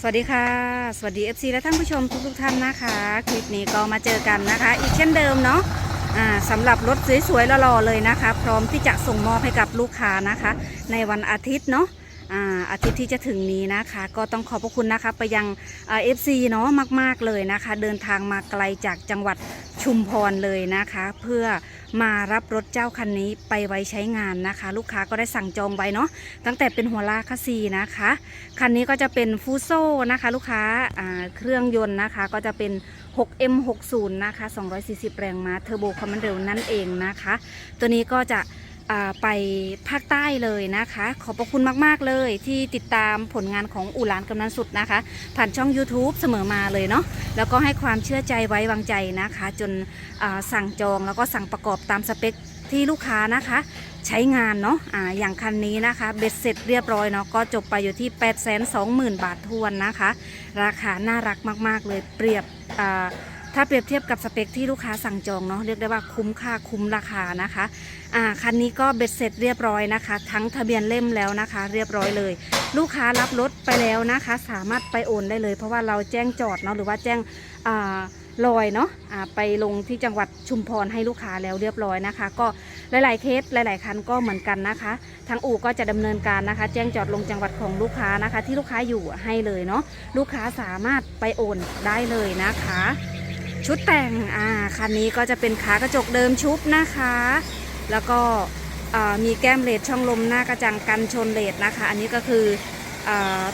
สวัสดีค่ะ สวัสดี FC และท่านผู้ชมทุกทุกๆท่านนะคะ คลิปนี้ก็มาเจอกันนะคะ อีกเช่นเดิมเนาะสำหรับรถสวยๆหล่อๆเลยนะคะ พร้อมที่จะส่งมอบให้กับลูกค้านะคะ ในวันอาทิตย์เนาะอาอาทิตย์ที่จะถึงนี้นะคะ ก็ต้องขอบพระคุณนะคะไปยังเอฟซีเนาะมากๆเลยนะคะ เดินทางมาไกลจากจังหวัดชุมพรเลยนะคะ เพื่อ มารับรถเจ้าคันนี้ไปไว้ใช้งานนะคะ ลูกค้าก็ได้สั่งจองไว้เนาะตั้งแต่เป็นหัวลากคาซีนะคะคันนี้ก็จะเป็นฟูโซนะคะ ลูกค้าเครื่องยนต์นะคะก็จะเป็น 6M60 นะคะ240 แรงม้าเทอร์โบคอมมานเดลนั่นเองนะคะ ตัวนี้ก็จะ ไปภาคใต้เลยนะคะ ขอบพระคุณมาก ๆ เลยที่ติดตามผลงานของอู่หลานกำนันสุดนะคะ ผ่านช่อง YouTube เสมอมาเลยเนาะแล้วก็ให้ความเชื่อใจไว้วางใจนะคะ จนสั่งจองแล้วก็สั่งประกอบตามสเปคที่ลูกค้านะคะ ใช้งานเนาะอ่าอย่างคันนี้นะคะเบ็ดเสร็จเรียบร้อยเนาะก็จบไปอยู่ที่ 8 2 0 0 0 0 บาททวนนะคะ ราคาน่ารักมาก ๆ เลยเปรียบอ่า ถ้าเปรียบเทียบกับสเปคที่ลูกค้าสั่งจองเนาะเรียกได้ว่าคุ้มค่าคุ้มราคานะคะอ่าคันนี้ก็เบ็ดเสร็จเรียบร้อยนะคะ ทั้งทะเบียนเล่มแล้วนะคะ เรียบร้อยเลย ลูกค้ารับรถไปแล้วนะคะ สามารถไปโอนได้เลย เพราะว่าเราแจ้งจอดเนาะหรือว่าแจ้งอ่าลอยเนาะอ่าไปลงที่จังหวัดชุมพรให้ลูกค้าแล้วเรียบร้อยนะคะ ก็หลายๆเคสหลาย ๆ คันก็เหมือนกันนะคะ ทางอู่ก็จะดำเนินการนะคะ แจ้งจอดลงจังหวัดของลูกค้านะคะ ที่ลูกค้าอยู่ให้เลยเนาะลูกค้าสามารถไปโอนได้เลยนะคะ ชุดแต่งอ่าคันนี้ก็จะเป็นขากระจกเดิมชุบนะคะ แล้วก็มีแก้มเลดช่องลมหน้ากระจังกันชนเลดนะคะ อันนี้ก็คือ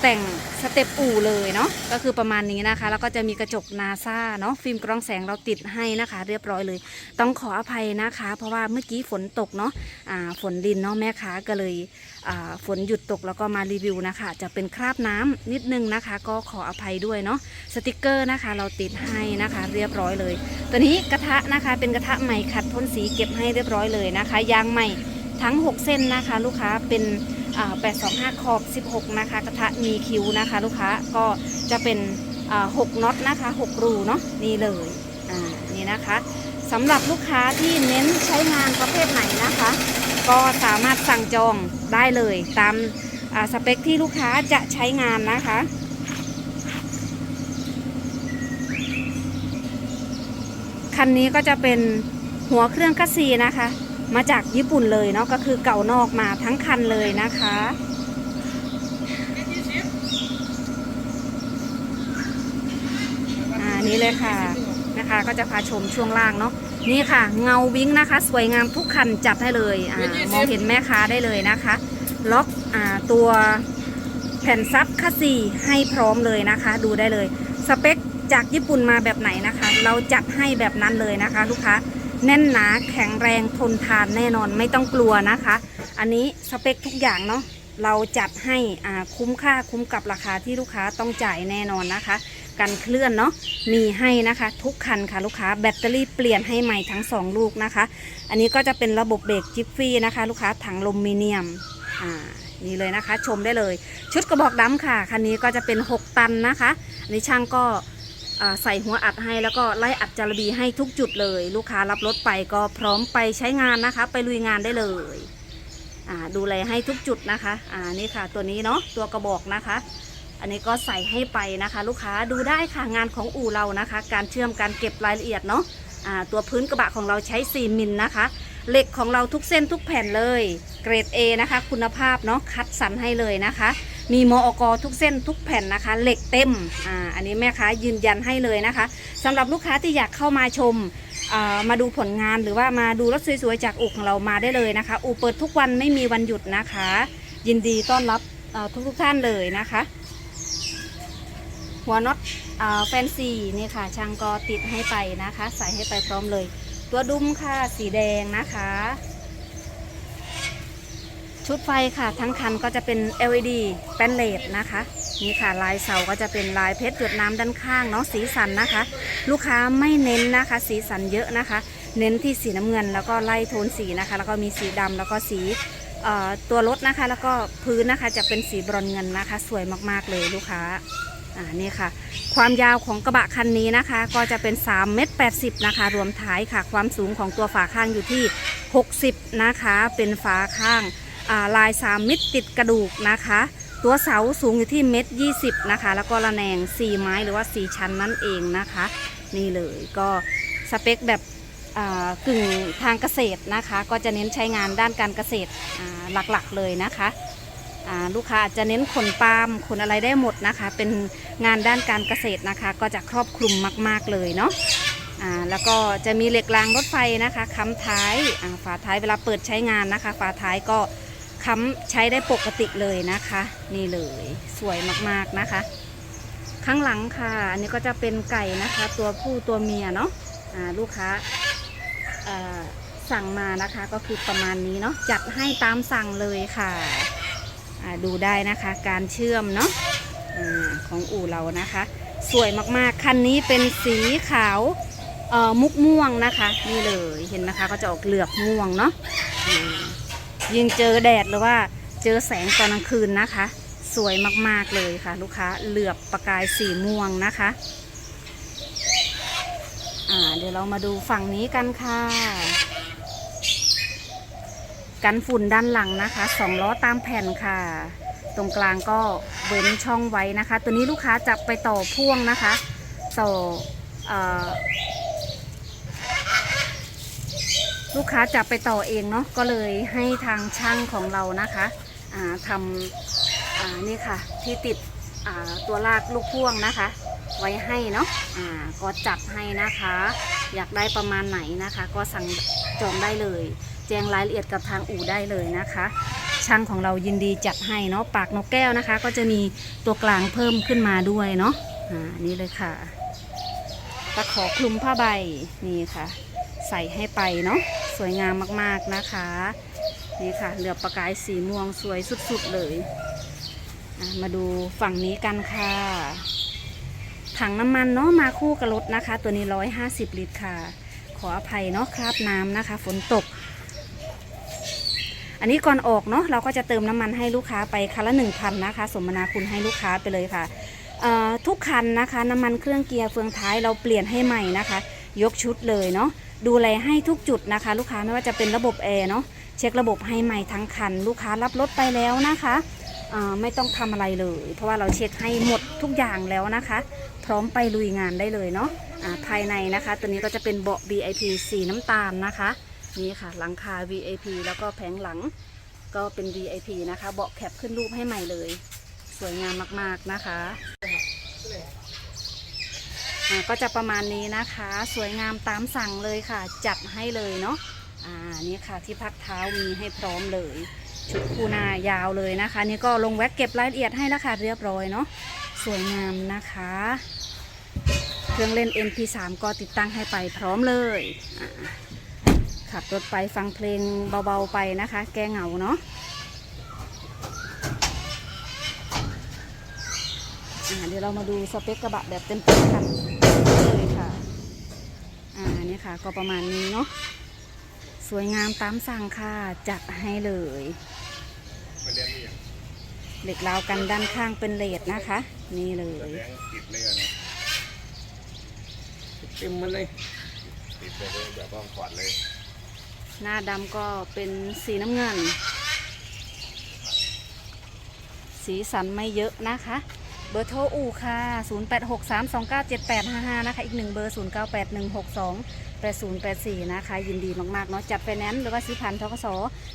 แต่งสเต็ปอู่เลยเนาะก็คือประมาณนี้นะคะ แล้วก็จะมีกระจกนาซาเนาะฟิล์มกรองแสงเราติดให้นะคะ เรียบร้อยเลย ต้องขออภัยนะคะ เพราะว่าเมื่อกี้ฝนตกเนาะอ่าฝนดินเนาะแม่ค้าก็เลยฝนหยุดตกแล้วก็มารีวิวนะคะ จะเป็นคราบน้ำนิดนึงนะคะ ก็ขออภัยด้วยเนาะสติกเกอร์นะคะ เราติดให้นะคะ เรียบร้อยเลย ตัวนี้กระทะนะคะเป็นกระทะใหม่ขัดพ่นสีเก็บให้เรียบร้อยเลยนะคะยางใหม่ ทั้ง 6 เส้นนะคะ ลูกค้าเป็น825 ขอบ 16 นะคะ กระทะมีคิ้วนะคะ ลูกค้าก็จะเป็น6น็อตนะคะ6รูเนาะนี่เลยอ่านี่นะคะสำหรับลูกค้าที่เน้นใช้งานประเภทไหนนะคะ ก็สามารถสั่งจองได้เลยตามอ่าสเปคที่ลูกค้าจะใช้งานนะคะคันนี้ก็จะเป็นหัวเครื่องคัสซีนะคะ มาจากญี่ปุ่นเลยเนาะก็คือเก่านอกมาทั้งคันเลยนะคะ อ่านี่เลยค่ะนะคะก็จะพาชมช่วงล่างเนาะนี่ค่ะ เงาวิ้งนะคะ สวยงามทุกคันจัดให้เลยอมองเห็นแม่ค้าได้เลยนะคะ ล็อกอตัวแผ่นซับคัสซีให้พร้อมเลยนะคะ ดูได้เลย สเปคจากญี่ปุ่นมาแบบไหนนะคะ เราจัดให้แบบนั้นเลยนะคะ ลูกค้า แน่นหนาแข็งแรงทนทานแน่นอนไม่ต้องกลัวนะคะ อันนี้สเปคทุกอย่างเนาะเราจัดให้คุ้มค่าคุ้มกับราคาที่ลูกค้าต้องจ่ายแน่นอนนะคะ กันเคลื่อนเนาะมีให้นะคะ ทุกคันค่ะลูกค้าแบตเตอรี่เปลี่ยนให้ใหม่ทั้งสองลูกนะคะ อันนี้ก็จะเป็นระบบเบรกจิฟฟี่นะคะ ลูกค้าถังลมมิเนียมอ่านี่เลยนะคะชมได้เลย ชุดกระบอกดำค่ะคันนี้ก็จะเป็น 6 ตันนะคะอันนี้ช่างก็ ใส่หัวอัดให้แล้วก็ไล่อัดจารบีให้ทุกจุดเลย ลูกค้ารับรถไปก็พร้อมไปใช้งานนะคะ ไปลุยงานได้เลยดูแลให้ทุกจุดนะคะอ่านี่ค่ะตัวนี้เนาะตัวกระบอกนะคะ อันนี้ก็ใส่ให้ไปนะคะ ลูกค้าดูได้ค่ะงานของอู่เรานะคะ การเชื่อมการเก็บรายละเอียดเนาะอ่าตัวพื้นกระบะของเราใช้ 4มิลนะคะเหล็กของเราทุกเส้นทุกแผ่นเลย เกรด A นะคะ คุณภาพเนาะคัดสรรให้เลยนะคะ มีมอกทุกเส้นทุกแผ่นนะคะ เหล็กเต็มอ่าอันนี้แม่ค้ายืนยันให้เลยนะคะสำหรับลูกค้าที่อยากเข้ามาชมมาดูผลงานหรือว่ามาดูรถสวยๆจากอู่ของเรามาได้เลยนะคะ อู่เปิดทุกวันไม่มีวันหยุดนะคะ ยินดีต้อนรับทุกทุกๆท่านเลยนะคะ หัวน็อตแฟนซีนี่ค่ะช่างก็ติดให้ไปนะคะ ใส่ให้ไปพร้อมเลย ตัวดุมค่ะสีแดงนะคะ ชุดไฟค่ะ ทั้งคันก็จะเป็น LED แปนเลดนะคะ นี่ค่ะลายเสาก็จะเป็นลายเพชรหยดน้ำด้านข้างเนาะสีสันนะคะ ลูกค้าไม่เน้นนะคะ สีสันเยอะนะคะ เน้นที่สีน้ำเงินแล้วก็ไล่โทนสีนะคะ แล้วก็มีสีดำแล้วก็สีเอ่อตัวรถนะคะ แล้วก็พื้นนะคะจะเป็นสีบรอนเงินนะคะ สวยมากๆเลยลูกค้าอ่านี่ค่ะ ความยาวของกระบะคันนี้นะคะ ก็จะเป็น3เมตร80นะคะ รวมท้ายค่ะ ความสูงของตัวฝาข้างอยู่ที่ 60 นะคะ เป็นฝาข้าง ลาย3มิตรติดกระดูกนะคะ ตัวเสาสูงอยู่ที่เมตรยี่สิบนะคะ แล้วก็ระแนง4ไม้หรือว่า4ชั้นนั่นเองนะคะ นี่เลยก็สเปคแบบกึ่งทางเกษตรนะคะ ก็จะเน้นใช้งานด้านการเกษตรหลักๆเลยนะคะลูกค้าอาจจะเน้นขนปาล์มขนอะไรได้หมดนะคะ เป็นงานด้านการเกษตรนะคะ ก็จะครอบคลุมมากๆเลยเนาะแล้วก็จะมีเหล็กรางรถไฟนะคะค้ำท้ายฝาท้ายเวลาเปิดใช้งานนะคะ ฝาท้ายก็ ค้ำใช้ได้ปกติเลยนะคะ นี่เลยสวยมากๆนะคะ ข้างหลังค่ะ อันนี้ก็จะเป็นไก่นะคะ ตัวผู้ตัวเมียเนาะอ่าลูกค้าสั่งมานะคะก็คือประมาณนี้เนาะจัดให้ตามสั่งเลยค่ะดูได้นะคะการเชื่อมเนาะอาของอู่เรานะคะ สวยมากๆ คันนี้เป็นสีขาวมุกม่วงนะคะ นี่เลยเห็นนะคะก็จะออกเหลือบม่วงเนาะ ยิ่งเจอแดดหรือว่าเจอแสงตอนกลางคืนนะคะ สวยมากๆเลยค่ะ ลูกค้าเหลือบประกายสีม่วงนะคะอ่าเดี๋ยวเรามาดูฝั่งนี้กันค่ะ กันฝุ่นด้านหลังนะคะสองล้อตามแผ่นค่ะ ตรงกลางก็เว้นช่องไว้นะคะ ตัวนี้ลูกค้าจะไปต่อพ่วงนะคะ ต่อออ ลูกค้าจะไปต่อเองเนาะก็เลยให้ทางช่างของเรานะคะทำนี่ค่ะที่ติดตัวลากลูกพ่วงนะคะ ไว้ให้เนาะอ่าก็จัดให้นะคะ อยากได้ประมาณไหนนะคะ ก็สั่งจองได้เลย แจ้งรายละเอียดกับทางอู่ได้เลยนะคะ ช่างของเรายินดีจัดให้เนาะปากนกแก้วนะคะ ก็จะมีตัวกลางเพิ่มขึ้นมาด้วยเนาะอ่านี่เลยค่ะตะขอคลุมผ้าใบนี่ค่ะ ใส่ให้ไปเนาะ สวยงามมากๆนะคะ นี่ค่ะเหลือบประกายสีม่วงสวยสุดๆเลย มาดูฝั่งนี้กันค่ะ ถังน้ำมันเนาะมาคู่กับรถนะคะ ตัวนี้ 150 ลิตรค่ะ ขออภัยเนาะคราบน้ำนะคะ ฝนตก อันนี้ก่อนออกเนาะเราก็จะเติมน้ำมันให้ลูกค้าไปคันละ 1,000 นะคะ สมนาคุณให้ลูกค้าไปเลยค่ะทุกคันนะคะ น้ำมันเครื่องเกียร์เฟืองท้ายเราเปลี่ยนให้ใหม่นะคะ ยกชุดเลยเนาะ ดูแลให้ทุกจุดนะคะ ลูกค้าไม่ว่าจะเป็นระบบแอร์เนาะเช็คระบบให้ใหม่ทั้งคัน ลูกค้ารับรถไปแล้วนะคะไม่ต้องทำอะไรเลย เพราะว่าเราเช็คให้หมดทุกอย่างแล้วนะคะ พร้อมไปลุยงานได้เลยเนาะอ่าภายในนะคะ ตัวนี้ก็จะเป็นเบาะ VIP สีน้ำตาลนะคะนี่ค่ะหลังคา VIP แล้วก็แผงหลังก็เป็น VIP นะคะ เบาะแคปขึ้นรูปให้ใหม่เลย สวยงามมากๆนะคะ ก็จะประมาณนี้นะคะ สวยงามตามสั่งเลยค่ะ จัดให้เลยเนาะอ่านี่ค่ะที่พักเท้ามีให้พร้อมเลย ชุดคูนายาวเลยนะคะ นี่ก็ลงแว็กเก็บรายละเอียดให้แล้วค่ะเรียบร้อยเนาะสวยงามนะคะ เครื่องเล่น MP3 ก็ติดตั้งให้ไปพร้อมเลยขับรถไปฟังเพลงเบาๆไปนะคะ แก้เหงาเนาะเดี๋ยวเรามาดูสเปคกระบะแบบเต็มๆกัน นี่ค่ะ ก็ประมาณนี้เนาะสวยงามตามสั่งค่ะ จัดให้เลยมันเรียนนี่อย่างเหล็กราวกันด้านข้างเป็นเลดนะคะ นี่เลยแดงติดเลยอะนะเต็มมันเลยติดเลยเลยแบบว่าขวาดเลย หน้าดำก็เป็นสีน้ำเงิน สีสันไม่เยอะนะคะ เบอร์โทรอู่ค่ะ 0863297855 นะคะ อีกหนึ่งเบอร์ 8084 นะคะ ยินดีมากๆเนาะจัดไฟแนนซ์หรือว่าซื้อผ่านทกส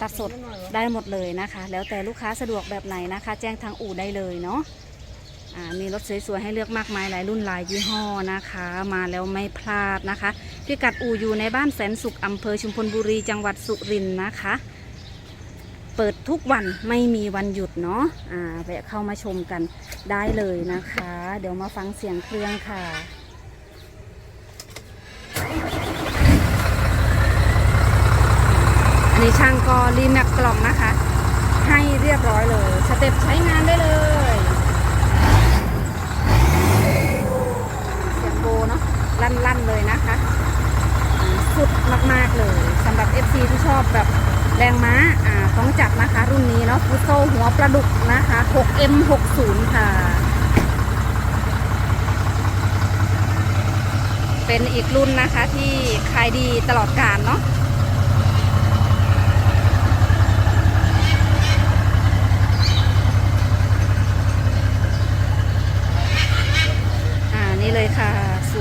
ตัดสดได้หมดเลยนะคะ แล้วแต่ลูกค้าสะดวกแบบไหนนะคะ แจ้งทางอู่ได้เลยเนาะมีรถสวยๆให้เลือกมากมายหลายรุ่นหลายยี่ห้อนะคะ มาแล้วไม่พลาดนะคะพิกัดอู่อยู่ในบ้านแสนสุขอำเภอชุมพลบุรีจังหวัดสุรินทร์นะคะ เปิดทุกวันไม่มีวันหยุดเนาะแวะเข้ามาชมกันได้เลยนะคะ เดี๋ยวมาฟังเสียงเครื่องค่ะ นี้ช่างก็รีแมปกล่องนะคะ ให้เรียบร้อยเลย สเต็ปใช้งานได้เลยเสียงโบเนาะลั่นๆเลยนะคะสุดมากๆเลยสำหรับ FC ที่ชอบแบบแรงม้าอ่าต้องจัดนะคะ รุ่นนี้เนาะฟุตโซหัวปลาดุกนะคะ 6M60 ค่ะ เป็นอีกรุ่นนะคะที่ขายดีตลอดกาลเนาะ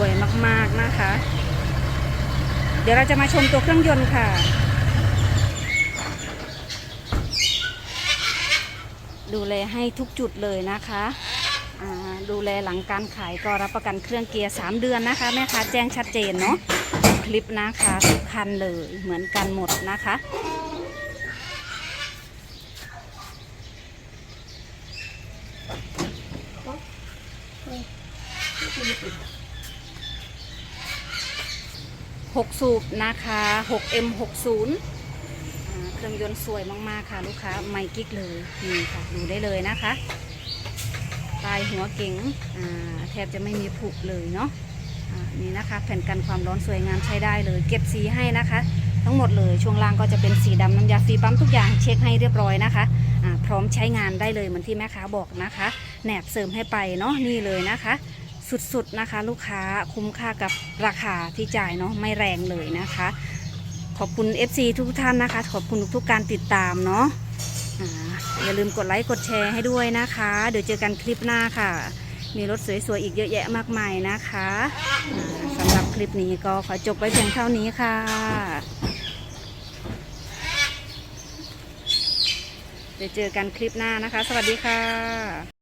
ยมากนะคะ เดี๋ยวเราจะมาชมตัวเครื่องยนต์ค่ะ ดูแลให้ทุกจุดเลยนะคะดูแลหลังการขายก็รับประกันเครื่องเกียร์ 3 เดือนนะคะ แม่ค้าแจ้งชัดเจนเนาะคลิปนะคะทุกคันเลยเหมือนกันหมดนะคะ 6 สูบนะคะ 6M60 เครื่องยนต์สวยมากๆค่ะ ลูกค้าไม่กิ๊กเลยนี่ค่ะดูได้เลยนะคะปลายหัวเก๋งแทบจะไม่มีผุเลยเนาะนี่นะคะแผ่นกันความร้อนสวยงามใช้ได้เลย เก็บสีให้นะคะ ทั้งหมดเลยช่วงล่างก็จะเป็นสีดำน้ำยาฟรีปั๊มทุกอย่างเช็คให้เรียบร้อยนะคะพร้อมใช้งานได้เลยเหมือนที่แม่ค้าบอกนะคะแหนบเสริมให้ไปเนาะนี่เลยนะคะ สุดๆนะคะ ลูกค้าคุ้มค่ากับราคาที่จ่ายเนาะไม่แรงเลยนะคะ ขอบคุณ FC ทุกท่านนะคะ ขอบคุณทุกๆการติดตามเนาะอย่าลืมกดไลค์กดแชร์ให้ด้วยนะคะ เดี๋ยวเจอกันคลิปหน้าค่ะ มีรถสวยๆอีกเยอะแยะมากมายนะคะสำหรับคลิปนี้ก็ขอจบไว้เพียงเท่านี้ค่ะ เดี๋ยวเจอกันคลิปหน้านะคะ สวัสดีค่ะ